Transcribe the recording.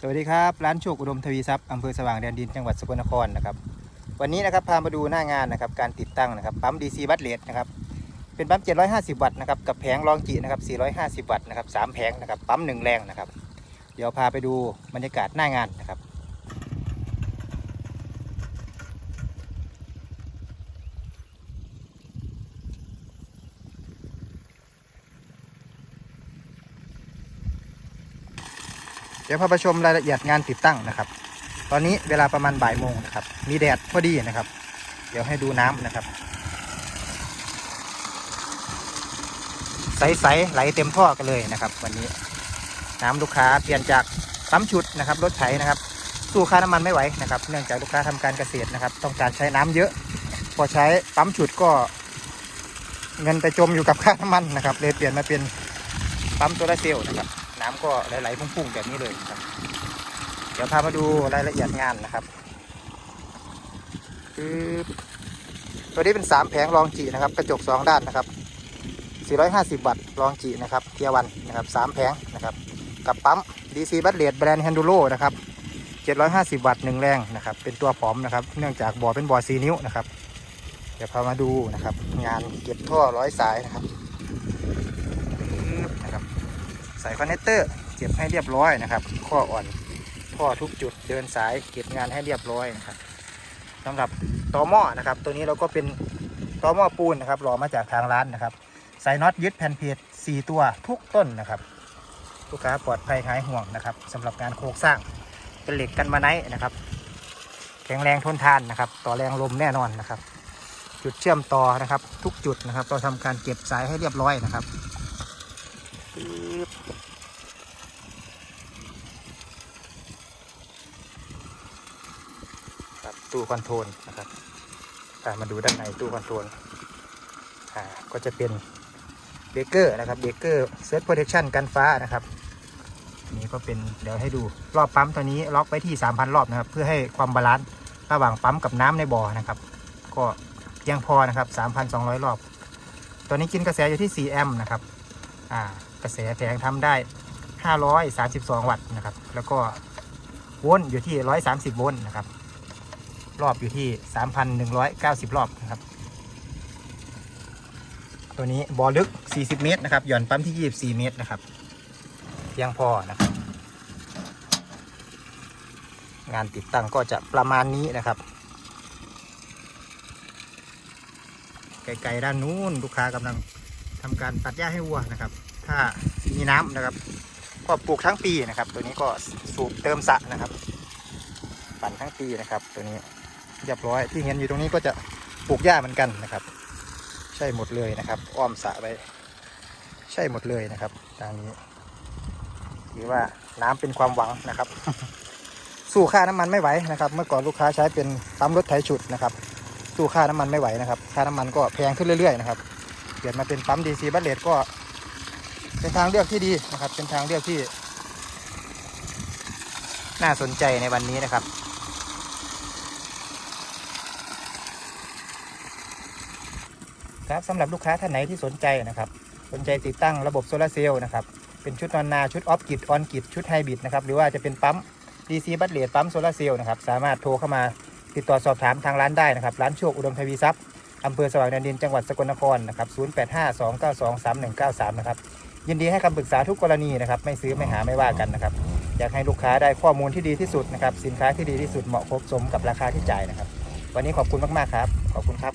สวัสดีครับร้านโชคอุดมทวีทรัพย์อำเภอสว่างแดนดินจังหวัดสกลนครนะครับ วันนี้นะครับพามาดูหน้างานนะครับการติดตั้งนะครับปั๊ม DC บัตเลสนะครับเป็นปั๊ม 750 วัตต์นะครับกับแผงรองจีนะครับ 450 วัตต์นะครับสามแผงนะครับปั๊มหนึ่งแรงนะครับ เดี๋ยวพาไปดูบรรยากาศหน้างานนะครับ เดี๋ยวพาไปชมรายละเอียดงานติดตั้งนะครับ ตอนนี้เวลาประมาณบ่ายโมงนะครับ มีแดดพอดีนะครับ เดี๋ยวให้ดูน้ำนะครับ ใสๆไหลเต็มท่อกันเลยนะครับ วันนี้น้ำลูกค้าเปลี่ยนจากปั๊มชุดนะครับรถไถนะครับสู้ค่าน้ำมันไม่ไหวนะครับ เนื่องจากลูกค้าทำการเกษตรนะครับ ต้องการใช้น้ำเยอะ พอใช้ปั๊มชุดก็ เงินไปจมอยู่กับค่าน้ำมันนะครับเลยเปลี่ยนมาเป็นปั๊มโซลาเซลล์นะครับ น้ำก็ไหลๆพุ่งๆแบบนี้เลยนะครับ เดี๋ยวพามาดูรายละเอียดงานนะครับ คือตัวนี้เป็น3แผงรองจีนะครับ กระจก2ด้านนะครับ 450 วัตต์รองจีนะครับ เทียวันนะครับ3แผงนะครับ กับปั๊ม DC บัตเลดแบรนด์ Handuro นะครับ750 วัตต์1แรงนะครับ เป็นตัวผอมนะครับ เนื่องจากบ่อเป็นบ่อ4นิ้วนะครับ เดี๋ยวพามาดูนะครับ งานเก็บท่อร้อยสายนะครับ สายคอนเนคเตอร์เก็บให้เรียบร้อยนะครับ ข้ออ่อนท่อทุกจุดเดินสายเก็บงานให้เรียบร้อยนะครับสำหรับต่อหม้อนะครับ ตัวนี้เราก็เป็นต่อหม้อปูนนะครับรอมาจากทางร้านนะครับใส่น็อตยึดแผ่นเพจ4ตัวทุกต้นนะครับลูกค้าปลอดภัยหายห่วงนะครับสำหรับงานโครงสร้างเป็นเหล็กกันมาไนท์นะครับ แข็งแรงทนทานนะครับ ต่อแรงลมแน่นอนนะครับ จุดเชื่อมต่อนะครับ ทุกจุดนะครับ เราทำการเก็บสายให้เรียบร้อยนะครับปึ๊บ ครับ ตู้คอนโทรลนะครับอ่มาดูด้านในตู้คอนโทรลอ่าก็จะเป็นเบเกอร์นะครับเบเกอร์เซตโปรเทคชันกันฟ้านะครับนี้ก็เป็นเดี๋ยวให้ดูรอบปั๊มตัวนี้ล็อกไว้ที่ 3,000 รอบนะครับ เพื่อให้ความบาลานซ์ระหว่างปั๊มกับน้ำในบ่อนะครับ ก็เพียงพอนะครับ 3,200 รอบ ตัวนี้กินกระแสอยู่ที่ 4 แอมป์นะครับอ่ากระแสแผงทำได้ 532 วัตต์นะครับ แล้วก็โวลต์อยู่ที่ 130 โวลต์นะครับ รอบอยู่ที่ 3,190 รอบนะครับ ตัวนี้บ่อลึก 40 เมตรนะครับ หย่อนปั๊มที่ 24 เมตรนะครับเพียงพอนะครับ งานติดตั้งก็จะประมาณนี้นะครับไกลๆด้านนู้นลูกค้ากำลังทำการตัดหญ้าให้วัวนะครับ ถ้ามีน้ำนะครับ ก็ปลูกทั้งปีนะครับ ตัวนี้ก็สูบเติมสระนะครับ ปั่นทั้งปีนะครับ ตัวนี้ เรียบร้อยที่เห็นอยู่ตรงนี้ก็จะปลูกหญ้าเหมือนกันนะครับ ใช่หมดเลยนะครับ อ้อมสระไปใช่หมดเลยนะครับทางนี้ถือว่าน้ำเป็นความหวังนะครับ สู้ค่าน้ำมันไม่ไหวนะครับ เมื่อก่อนลูกค้าใช้เป็นปั๊มรถไถฉุดนะครับ สู้ค่าน้ำมันไม่ไหวนะครับ ค่าน้ำมันก็แพงขึ้นเรื่อยๆนะครับเปลี่ยนมาเป็นปั๊มดีซีบัตเลตก็ เป็นทางเลือกที่ดีนะครับ เป็นทางเลือกที่ น่าสนใจในวันนี้นะครับ ครับสำหรับลูกค้าท่านไหนที่สนใจนะครับ สนใจติดตั้งระบบโซลาร์เซลล์นะครับ เป็นชุดนอนนาชุดออฟกิดออนกิดชุดไฮบริดนะครับ หรือว่าจะเป็นปั๊ม DC บัตเลตปั๊มโซลาร์เซลล์นะครับ สามารถโทรเข้ามาติดต่อสอบถามทางร้านได้นะครับ ร้านโชคอุดมทวีทรัพย์อำเภอสว่างแดนดินจังหวัดสกลนครนะครับ 0852923193 นะครับ ยินดีให้คำปรึกษาทุกกรณีนะครับ ไม่ซื้อไม่หาไม่ว่ากันนะครับ อยากให้ลูกค้าได้ข้อมูลที่ดีที่สุดนะครับ สินค้าที่ดีที่สุดเหมาะครบสมกับราคาที่จ่ายนะครับ วันนี้ขอบคุณมากๆครับ ขอบคุณครับ